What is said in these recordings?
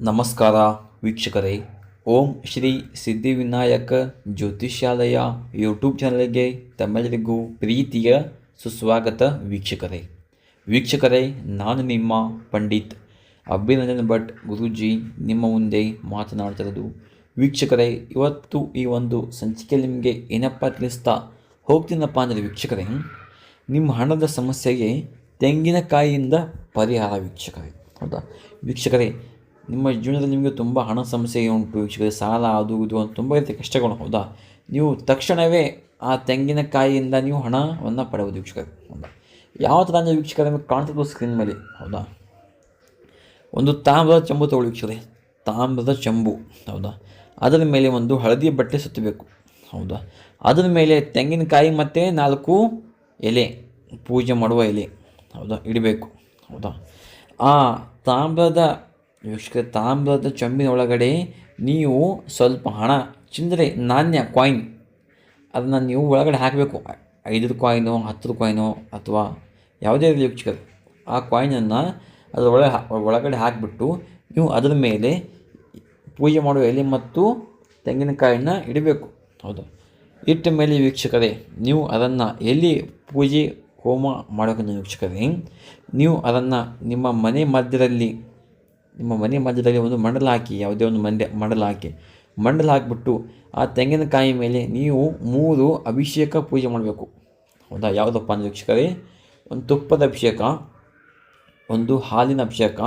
ನಮಸ್ಕಾರ ವೀಕ್ಷಕರೇ. ಓಂ ಶ್ರೀ ಸಿದ್ಧಿವಿನಾಯಕ ಜ್ಯೋತಿಷ್ಯಾಲಯ ಯೂಟ್ಯೂಬ್ ಚಾನಲ್ಗೆ ತಮ್ಮೆಲ್ಲರಿಗೂ ಪ್ರೀತಿಯ ಸುಸ್ವಾಗತ ವೀಕ್ಷಕರೇ. ವೀಕ್ಷಕರೇ, ನಾನು ನಿಮ್ಮ ಪಂಡಿತ್ ಅಭಿನಂದನ್ ಭಟ್ ಗುರುಜಿ ನಿಮ್ಮ ಮುಂದೆ ಮಾತನಾಡ್ತಿರೋದು ವೀಕ್ಷಕರೇ, ಇವತ್ತು ಈ ಒಂದು ಸಂಚಿಕೆಯಲ್ಲಿ ನಿಮಗೆ ಏನಪ್ಪ ತಿಳಿಸ್ತಾ ಹೋಗ್ತೀನಪ್ಪ ಅಂದರೆ ವೀಕ್ಷಕರೇ, ನಿಮ್ಮ ಹಣದ ಸಮಸ್ಯೆಗೆ ತೆಂಗಿನಕಾಯಿಯಿಂದ ಪರಿಹಾರ ವೀಕ್ಷಕರೇ. ಹೌದಾ? ವೀಕ್ಷಕರೇ ನಿಮ್ಮ ಜೀವನದಲ್ಲಿ ನಿಮಗೆ ತುಂಬ ಹಣ ಸಮಸ್ಯೆ ಉಂಟು, ವೀಕ್ಷಕರೇ, ಸಾಲ ಅದು ಇದು ಅಂತ ತುಂಬ ರೀತಿಯ ಕಷ್ಟಗಳು, ಹೌದಾ? ನೀವು ತಕ್ಷಣವೇ ಆ ತೆಂಗಿನಕಾಯಿಯಿಂದ ನೀವು ಹಣವನ್ನು ಪಡೆಯಬಹುದು, ವೀಕ್ಷಕರೇ, ಹೌದಾ? ಯಾವ ಥರ ಅಂದರೆ ವೀಕ್ಷಕರ, ನಿಮಗೆ ಕಾಣ್ತಿದ್ದು ಸ್ಕ್ರೀನ್ ಮೇಲೆ ಹೌದಾ? ಒಂದು ತಾಮ್ರದ ಚಂಬು ತಗೊಳ್ಳಿ, ವೀಕ್ಷಕರೇ, ತಾಮ್ರದ ಚಂಬು, ಹೌದಾ? ಅದರ ಮೇಲೆ ಒಂದು ಹಳದಿ ಬಟ್ಟೆ ಸುತ್ತಬೇಕು, ಹೌದಾ? ಅದರ ಮೇಲೆ ತೆಂಗಿನಕಾಯಿ ಮತ್ತು ನಾಲ್ಕು ಎಲೆ, ಪೂಜೆ ಮಾಡುವ ಎಲೆ, ಹೌದಾ? ಇಡಬೇಕು, ಹೌದಾ? ಆ ತಾಮ್ರದ ವೀಕ್ಷಕ ತಾಮ್ರದ ಚೊಂಬಿನ ಒಳಗಡೆ ನೀವು ಸ್ವಲ್ಪ ಹಣ, ಚಿಂದರೆ ನಾಣ್ಯ ಕಾಯಿನ್ ಅದನ್ನು ನೀವು ಒಳಗಡೆ ಹಾಕಬೇಕು. ಐದರ ಕಾಯಿನು ಹತ್ತರ ಕಾಯಿನು ಅಥವಾ ಯಾವುದೇ ಇರಲಿ ವೀಕ್ಷಕರು ಆ ಕಾಯಿನನ್ನು ಅದರ ಒಳಗೆ ಒಳಗಡೆ ಹಾಕಿಬಿಟ್ಟು ನೀವು ಅದರ ಮೇಲೆ ಪೂಜೆ ಮಾಡುವ ಎಲೆ ಮತ್ತು ತೆಂಗಿನಕಾಯಿನ ಇಡಬೇಕು. ಹೌದು. ಇಟ್ಟ ಮೇಲೆ ವೀಕ್ಷಕರೇ, ನೀವು ಅದನ್ನು ಎಲ್ಲಿ ಪೂಜೆ, ಹೋಮ ಮಾಡೋಕ್ಕಂತ ವೀಕ್ಷಕರೇ, ನೀವು ಅದನ್ನು ನಿಮ್ಮ ಮನೆ ಮಧ್ಯದಲ್ಲಿ ನಿಮ್ಮ ಮನೆ ಮಧ್ಯದಲ್ಲಿ ಒಂದು ಮಂಡಲ ಹಾಕಿ, ಯಾವುದೇ ಒಂದು ಮಂಡ್ಯ ಮಂಡಲ ಹಾಕಿ. ಮಂಡಲ ಹಾಕಿಬಿಟ್ಟು ಆ ತೆಂಗಿನಕಾಯಿ ಮೇಲೆ ನೀವು ಮೂರು ಅಭಿಷೇಕ ಪೂಜೆ ಮಾಡಬೇಕು. ಹೌದಾ? ಯಾವುದಪ್ಪ ಅಂದರೆ ವೀಕ್ಷಕರೇ? ಒಂದು ತುಪ್ಪದ ಅಭಿಷೇಕ, ಒಂದು ಹಾಲಿನ ಅಭಿಷೇಕ,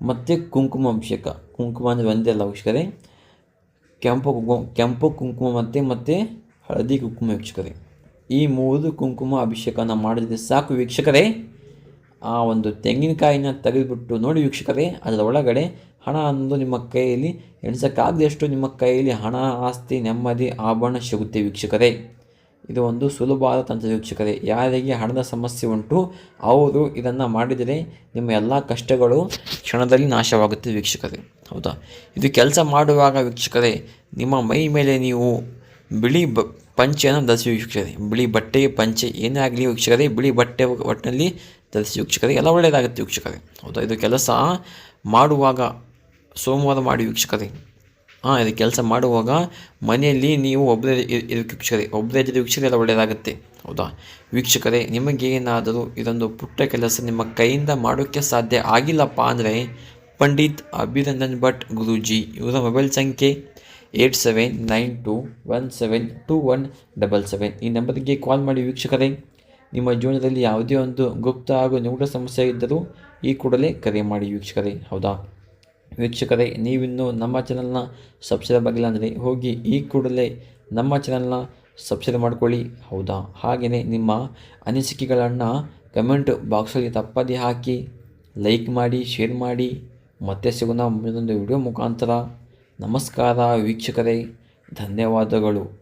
ಮತ್ತು ಕುಂಕುಮ ಅಭಿಷೇಕ. ಕುಂಕುಮ ಅಂದರೆ ಒಂದೇ ಅಲ್ಲ ವೀಕ್ಷಕರೇ. ಕೆಂಪು ಕುಂಕುಮ ಕೆಂಪು ಕುಂಕುಮ ಮತ್ತು ಮತ್ತು ಹಳದಿ ಕುಂಕುಮ ವೀಕ್ಷಕರೇ. ಈ ಮೂರು ಕುಂಕುಮ ಅಭಿಷೇಕನ ಮಾಡಿದರೆ ಸಾಕು ವೀಕ್ಷಕರೇ. ಆ ಒಂದು ತೆಂಗಿನಕಾಯಿನ ತೆಗೆದುಬಿಟ್ಟು ನೋಡಿ ವೀಕ್ಷಕರೇ, ಅದರ ಒಳಗಡೆ ಹಣ ಅನ್ನೋದು ನಿಮ್ಮ ಕೈಯಲ್ಲಿ, ಎಣಿಸೋಕ್ಕಾಗದಷ್ಟು ನಿಮ್ಮ ಕೈಯಲ್ಲಿ ಹಣ, ಆಸ್ತಿ, ನೆಮ್ಮದಿ, ಆಭರಣ ಸಿಗುತ್ತೆ ವೀಕ್ಷಕರೇ. ಇದು ಒಂದು ಸುಲಭವಾದ ತಂತ್ರ ವೀಕ್ಷಕರೇ. ಯಾರಿಗೆ ಹಣದ ಸಮಸ್ಯೆ ಉಂಟು, ಅವರು ಇದನ್ನು ಮಾಡಿದರೆ ನಿಮ್ಮ ಎಲ್ಲ ಕಷ್ಟಗಳು ಕ್ಷಣದಲ್ಲಿ ನಾಶವಾಗುತ್ತೆ ವೀಕ್ಷಕರೇ. ಹೌದಾ? ಇದು ಕೆಲಸ ಮಾಡುವಾಗ ವೀಕ್ಷಕರೇ, ನಿಮ್ಮ ಮೈ ಮೇಲೆ ನೀವು ಬಿಳಿ ಬ, ಪಂಚೆಯನ್ನು ಧರಿಸಿ ವೀಕ್ಷಕರೇ. ಬಿಳಿ ಬಟ್ಟೆ ಪಂಚೆ ಏನೇ ಆಗಲಿ ವೀಕ್ಷಕರೇ, ಬಿಳಿ ಬಟ್ಟೆ ಒಟ್ಟಿನಲ್ಲಿ ಧರಿಸಿ ವೀಕ್ಷಕರಿಗೆ, ಎಲ್ಲ ಒಳ್ಳೆಯದಾಗುತ್ತೆ ವೀಕ್ಷಕರೇ. ಹೌದಾ? ಇದು ಕೆಲಸ ಮಾಡುವಾಗ, ಸೋಮವಾರ ಮಾಡಿ ವೀಕ್ಷಕರೇ. ಹಾಂ ಇದು ಕೆಲಸ ಮಾಡುವಾಗ ಮನೆಯಲ್ಲಿ ನೀವು ಒಬ್ಬರೇ ಇದಕ್ಕೆ ವೀಕ್ಷಕರೇ. ಒಬ್ಬರೇ ಇದ್ದರೆ ವೀಕ್ಷಕರೇ ಎಲ್ಲ ಒಳ್ಳೆಯದಾಗುತ್ತೆ ಹೌದಾ? ವೀಕ್ಷಕರೇ ನಿಮಗೇನಾದರೂ ಇದೊಂದು ಪುಟ್ಟ ಕೆಲಸ ನಿಮ್ಮ ಕೈಯಿಂದ ಮಾಡೋಕ್ಕೆ ಸಾಧ್ಯ ಆಗಿಲ್ಲಪ್ಪ ಅಂದರೆ ಪಂಡಿತ್ ಅಭಿನಂದನ್ ಭಟ್ ಗುರೂಜಿ. ಇವರ ಮೊಬೈಲ್ ಸಂಖ್ಯೆ eight seven nine two one seven two one double seven. ಈ ನಂಬರ್ಗೆ ಕಾಲ್ ಮಾಡಿ ವೀಕ್ಷಕರೇ. ನಿಮ್ಮ ಜೀವನದಲ್ಲಿ ಯಾವುದೇ ಒಂದು ಗುಪ್ತ ಹಾಗೂ ನಿಗೂಢ ಸಮಸ್ಯೆ ಇದ್ದರೂ ಈ ಕೂಡಲೇ ಕರೆ ಮಾಡಿ ವೀಕ್ಷಕರೇ. ಹೌದಾ? ವೀಕ್ಷಕರೇ, ನೀವಿನ್ನೂ ನಮ್ಮ ಚಾನಲ್ನ ಸಬ್ಸ್ಕ್ರೈಬ್ ಆಗಿಲ್ಲ ಅಂದರೆ ಹೋಗಿ ಈ ಕೂಡಲೇ ನಮ್ಮ ಚಾನಲ್ನ ಸಬ್ಸ್ಕ್ರೈಬ್ ಮಾಡ್ಕೊಳ್ಳಿ. ಹೌದಾ? ಹಾಗೆಯೇ ನಿಮ್ಮ ಅನಿಸಿಕೆಗಳನ್ನು ಕಮೆಂಟ್ ಬಾಕ್ಸಲ್ಲಿ ತಪ್ಪದೇ ಹಾಕಿ ಲೈಕ್ ಮಾಡಿ ಶೇರ್ ಮಾಡಿ. ಮತ್ತೆ ಸಿಗೋಣ ಮುಂದೊಂದು ವಿಡಿಯೋ ಮುಖಾಂತರ. ನಮಸ್ಕಾರ ವೀಕ್ಷಕರೇ. ಧನ್ಯವಾದಗಳು.